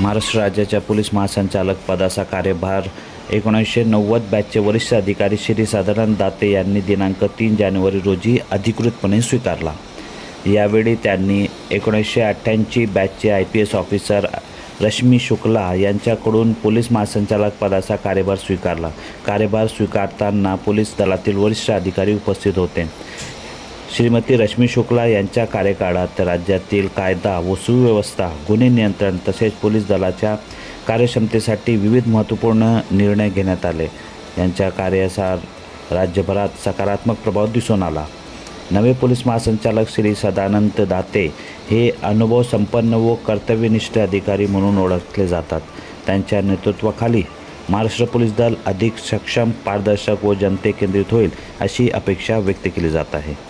महाराष्ट्र राज्याच्या पोलीस महासंचालक पदाचा कार्यभार एकोणीसशे नव्वद बॅचचे वरिष्ठ अधिकारी श्री साधारण दाते यांनी दिनांक तीन जानेवारी रोजी अधिकृतपणे स्वीकारला. यावेळी त्यांनी एकोणीसशे अठ्ठ्याऐंशी बॅचचे I P S officer Rashmi Shukla यांच्याकडून पोलीस महासंचालक पदाचा कार्यभार स्वीकारला. कार्यभार स्वीकारताना पोलीस दलातील वरिष्ठ अधिकारी उपस्थित होते. श्रीमती रश्मी शुक्ला यांच्या कार्यकाळात राज्यातील कायदा व सुव्यवस्था गुन्हे नियंत्रण तसेच पोलीस दलाच्या कार्यक्षमतेसाठी विविध महत्त्वपूर्ण निर्णय घेण्यात आले. यांच्या कार्यासार राज्यभरात सकारात्मक प्रभाव दिसून आला. नवे पोलीस महासंचालक श्री सदानंद दाते हे अनुभव संपन्न व कर्तव्यनिष्ठ अधिकारी म्हणून ओळखले जातात. त्यांच्या नेतृत्वाखाली महाराष्ट्र पोलीस दल अधिक सक्षम पारदर्शक व जनतेकेंद्रित होईल अशी अपेक्षा व्यक्त केली जात आहे.